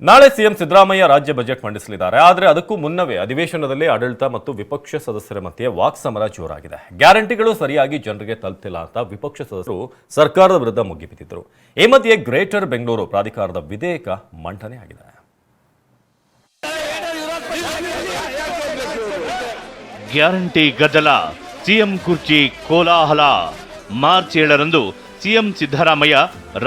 ನಾಳೆ ಸಿಎಂ ಸಿದ್ದರಾಮಯ್ಯ ರಾಜ್ಯ ಬಜೆಟ್ ಮಂಡಿಸಲಿದ್ದಾರೆ, ಆದರೆ ಅದಕ್ಕೂ ಮುನ್ನವೇ ಅಧಿವೇಶನದಲ್ಲಿ ಆಡಳಿತ ಮತ್ತು ವಿಪಕ್ಷ ಸದಸ್ಯರ ಮಧ್ಯೆ ವಾಕ್ ಸಮರ ಜೋರಾಗಿದೆ. ಗ್ಯಾರಂಟಿಗಳು ಸರಿಯಾಗಿ ಜನರಿಗೆ ತಲುಪ್ತಿಲ್ಲ ಅಂತ ವಿಪಕ್ಷ ಸದಸ್ಯರು ಸರ್ಕಾರದ ವಿರುದ್ಧ ಮುಗಿಬಿದ್ದಿದ್ದರು ಈ ಮಧ್ಯೆ ಗ್ರೇಟರ್ ಬೆಂಗಳೂರು ಪ್ರಾಧಿಕಾರದ ವಿಧೇಯಕ ಮಂಡನೆ ಆಗಿದೆ. ಗ್ಯಾರಂಟಿ ಗದ್ದಲ, ಸಿಎಂ ಕುರ್ಚಿ ಕೋಲಾಹಲ. ಮಾರ್ಚ್ ಏಳರಂದು ಸಿಎಂ ಸಿದ್ದರಾಮಯ್ಯ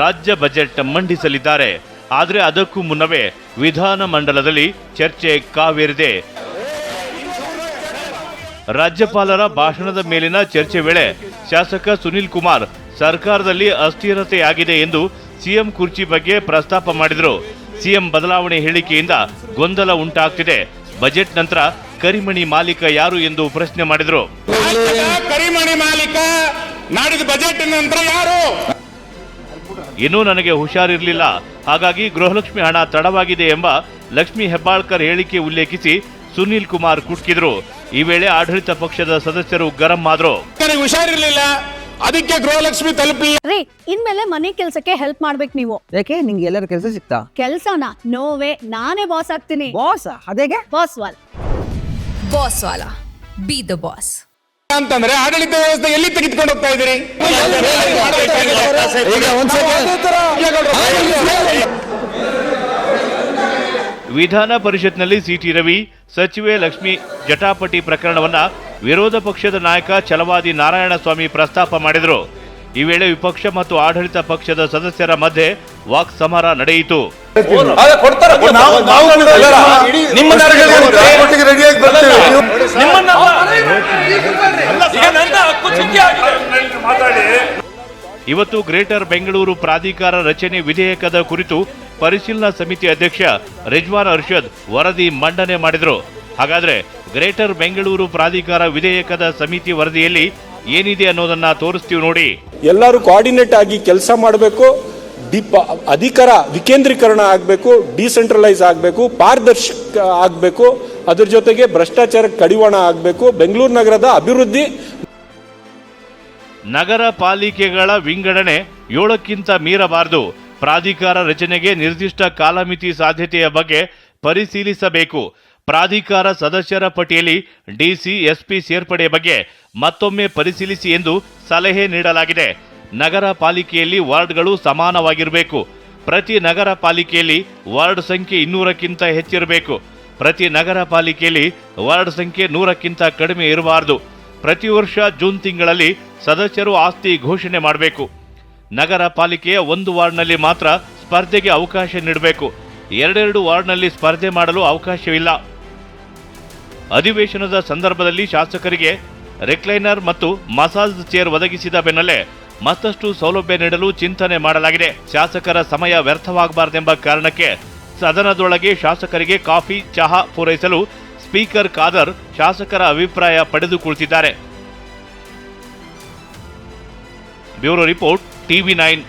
ರಾಜ್ಯ ಬಜೆಟ್ ಮಂಡಿಸಲಿದ್ದಾರೆ. ಆದರೆ ಅದಕ್ಕೂ ಮುನ್ನವೇ ವಿಧಾನ ಮಂಡಲದಲ್ಲಿ ಚರ್ಚೆ ಕಾವೇರಿದೆ. ರಾಜ್ಯಪಾಲರ ಭಾಷಣದ ಮೇಲಿನ ಚರ್ಚೆ ವೇಳೆ ಶಾಸಕ ಸುನಿಲ್ ಕುಮಾರ್, ಸರ್ಕಾರದಲ್ಲಿ ಅಸ್ಥಿರತೆಯಾಗಿದೆ ಎಂದು ಸಿಎಂ ಕುರ್ಚಿ ಬಗ್ಗೆ ಪ್ರಸ್ತಾಪ ಮಾಡಿದರು. ಸಿಎಂ ಬದಲಾವಣೆ ಹೇಳಿಕೆಯಿಂದ ಗೊಂದಲ ಉಂಟಾಗ್ತಿದೆ. ಬಜೆಟ್ ನಂತರ ಕರಿಮಣಿ ಮಾಲೀಕ ಯಾರು ಎಂದು ಪ್ರಶ್ನೆ ಮಾಡಿದರು. ಕರಿಮಣಿ ಮಾಲೀಕ ಬಜೆಟ್ ನಂತರ ಯಾರು? ಇನ್ನೂ ನನಗೆ ಹುಷಾರಿರಲಿಲ್ಲ. ಹಾಗಾಗಿ ಗೃಹಲಕ್ಷ್ಮಿ ಹಣ ತಡವಾಗಿದೆ ಎಂಬ ಲಕ್ಷ್ಮಿ ಹೆಬ್ಬಾಳ್ಕರ್ ಹೇಳಿಕೆ ಉಲ್ಲೇಖಿಸಿ ಸುನೀಲ್ ಕುಮಾರ್ ಕುಟ್ಕಿದ್ರು. ಈ ವೇಳೆ ಆಡಳಿತ ಪಕ್ಷದ ಸದಸ್ಯರು ಗರಂ ಆದ್ರು. ನನಗೆ ಹುಷಾರಿರ್ಲಿಲ್ಲ. ಅದಕ್ಕೆ ಗೃಹಲಕ್ಷ್ಮಿ ತಲುಪಿ. ರೀ ಇನ್ಮೇಲೆ ಮನೆ ಕೆಲ್ಸಕ್ಕೆ ಹೆಲ್ಪ್ ಮಾಡ್ಬೇಕು ನೀವು. ಯಾಕೆ? ನಿಂಗೆ ಎಲ್ಲರ ಕೆಲಸ ಸಿಕ್ತಾ? ಕೆಲ್ಸನ? ನೋವೇ ನಾನೇ ಬಾಸ್ ಆಗ್ತೀನಿ. ಬಾಸ್ ಅದೇಗೆ? Boss wall. ಬಾಸ್ ವಾಲ. ಬಿ ದ ಬಾಸ್ ಅಂತಂದ್ರೆ ಆಡಳಿತ ವ್ಯವಸ್ಥೆ ಎಲ್ಲಿ ತೆಗೆದುಕೊಂಡು ಹೋಗ್ತಾ ಇದ್ದೀರಿ? ವಿಧಾನ ಪರಿಷತ್ನಲ್ಲಿ ಸಿಟಿ ರವಿ ಸಚಿವೆ ಲಕ್ಷ್ಮಿ ಜಟಾಪಟಿ ಪ್ರಕರಣವನ್ನ ವಿರೋಧ ಪಕ್ಷದ ನಾಯಕ ಛಲವಾದಿ ನಾರಾಯಣಸ್ವಾಮಿ ಪ್ರಸ್ತಾಪ ಮಾಡಿದರು. ಈ ವೇಳೆ ವಿಪಕ್ಷ ಮತ್ತು ಆಡಳಿತ ಪಕ್ಷದ ಸದಸ್ಯರ ಮಧ್ಯೆ ವಾಕ್ ಸಮರ ನಡೆಯಿತು. ಇವತ್ತು ಗ್ರೇಟರ್ ಬೆಂಗಳೂರು ಪ್ರಾಧಿಕಾರ ರಚನೆ ವಿಧೇಯಕದ ಕುರಿತು ಪರಿಶೀಲನಾ ಸಮಿತಿ ಅಧ್ಯಕ್ಷ ರಿಜ್ವಾನ್ ಅರ್ಷದ್ ವರದಿ ಮಂಡನೆ ಮಾಡಿದರು. ಹಾಗಾದರೆ ಗ್ರೇಟರ್ ಬೆಂಗಳೂರು ಪ್ರಾಧಿಕಾರ ವಿಧೇಯಕದ ಸಮಿತಿ ವರದಿಯಲ್ಲಿ ಏನಿದೆ ಅನ್ನೋದನ್ನ ತೋರಿಸ್ತೀವಿ ನೋಡಿ. ಎಲ್ಲರೂ ಕೋಆರ್ಡಿನೇಟ್ ಆಗಿ ಕೆಲಸ ಮಾಡಬೇಕು ಡಿಪ ಅಧಿಕಾರ ವಿಕೇಂದ್ರೀಕರಣ ಆಗಬೇಕು ಡಿಸೆಂಟ್ರಲೈಸ್ ಆಗಬೇಕು, ಪಾರದರ್ಶಕ ಆಗಬೇಕು, ಅದ್ರ ಜೊತೆಗೆ ಭ್ರಷ್ಟಾಚಾರಕ್ಕೆ ಕಡಿವಾಣ ಆಗಬೇಕು, ಬೆಂಗಳೂರು ನಗರದ ಅಭಿವೃದ್ಧಿ ನಗರ ಪಾಲಿಕೆಗಳ ವಿಂಗಡಣೆ ಏಳಕ್ಕಿಂತ ಮೀರಬಾರದು. ಪ್ರಾಧಿಕಾರ ರಚನೆಗೆ ನಿರ್ದಿಷ್ಟ ಕಾಲಮಿತಿ ಸಾಧ್ಯತೆಯ ಬಗ್ಗೆ ಪರಿಶೀಲಿಸಬೇಕು. ಪ್ರಾಧಿಕಾರ ಸದಸ್ಯರ ಪಟ್ಟಿಯಲ್ಲಿ ಡಿಸಿ, ಎಸ್ಪಿ ಸೇರ್ಪಡೆ ಬಗ್ಗೆ ಮತ್ತೊಮ್ಮೆ ಪರಿಶೀಲಿಸಿ ಎಂದು ಸಲಹೆ ನೀಡಲಾಗಿದೆ. ನಗರ ಪಾಲಿಕೆಯಲ್ಲಿ ವಾರ್ಡ್ಗಳು ಸಮಾನವಾಗಿರಬೇಕು. ಪ್ರತಿ ನಗರ ಪಾಲಿಕೆಯಲ್ಲಿ ವಾರ್ಡ್ ಸಂಖ್ಯೆ ಇನ್ನೂರಕ್ಕಿಂತ ಹೆಚ್ಚಿರಬೇಕು. ಪ್ರತಿ ನಗರ ಪಾಲಿಕೆಯಲ್ಲಿ ವಾರ್ಡ್ ಸಂಖ್ಯೆ ನೂರಕ್ಕಿಂತ ಕಡಿಮೆ ಇರಬಾರದು. ಪ್ರತಿ ವರ್ಷ ಜೂನ್ ತಿಂಗಳಲ್ಲಿ ಸದಸ್ಯರು ಆಸ್ತಿ ಘೋಷಣೆ ಮಾಡಬೇಕು. ನಗರ ಪಾಲಿಕೆಯ ಒಂದು ವಾರ್ಡ್ನಲ್ಲಿ ಮಾತ್ರ ಸ್ಪರ್ಧೆಗೆ ಅವಕಾಶ ನೀಡಬೇಕು. ಎರಡೆರಡು ವಾರ್ಡ್ನಲ್ಲಿ ಸ್ಪರ್ಧೆ ಮಾಡಲು ಅವಕಾಶವಿಲ್ಲ. ಅಧಿವೇಶನದ ಸಂದರ್ಭದಲ್ಲಿ ಶಾಸಕರಿಗೆ ರೆಕ್ಲೈನರ್ ಮತ್ತು ಮಸಾಜ್ ಚೇರ್ ಒದಗಿಸಿದ ಬೆನ್ನಲ್ಲೇ ಮತ್ತಷ್ಟು ಸೌಲಭ್ಯ ನೀಡಲು ಚಿಂತನೆ ಮಾಡಲಾಗಿದೆ. ಶಾಸಕರ ಸಮಯ ವ್ಯರ್ಥವಾಗಬಾರದೆಂಬ ಕಾರಣಕ್ಕೆ ಸದನದೊಳಗೆ ಶಾಸಕರಿಗೆ ಕಾಫಿ, ಚಹಾ ಪೂರೈಸಲು ಸ್ಪೀಕರ್ ಖಾದರ್ ಶಾಸಕರ ಅಭಿಪ್ರಾಯ ಪಡೆದುಕೊಳ್ತಿದ್ದಾರೆ. Bureau report TV nine.